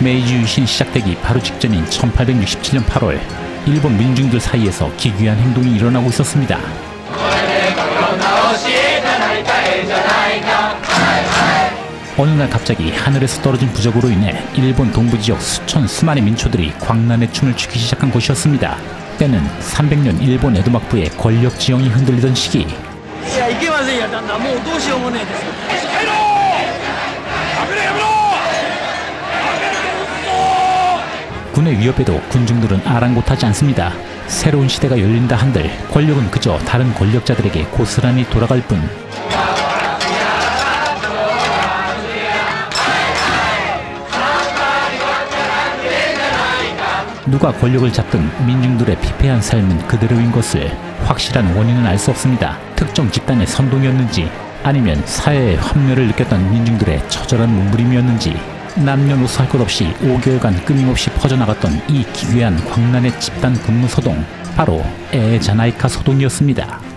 메이지 유신이 시작되기 바로 직전인 1867년 8월 일본 민중들 사이에서 기괴한 행동이 일어나고 있었습니다. 어느 날 갑자기 하늘에서 떨어진 부적으로 인해 일본 동부 지역 수천 수만의 민초들이 광란의 춤을 추기 시작한 곳이었습니다. 때는 300년 일본 에도막부의 권력 지형이 흔들리던 시기 い 군의 위협에도 군중들은 아랑곳하지 않습니다. 새로운 시대가 열린다 한들 권력은 그저 다른 권력자들에게 고스란히 돌아갈 뿐. 누가 권력을 잡든 민중들의 피폐한 삶은 그대로인 것을 확실한 원인은 알 수 없습니다. 특정 집단의 선동이었는지 아니면 사회의 환멸을 느꼈던 민중들의 처절한 몸부림이었는지 남녀노소 할 것 없이 5개월간 끊임없이 퍼져나갔던 이 기괴한 광란의 집단 근무 소동 바로 에자나이카 소동이었습니다.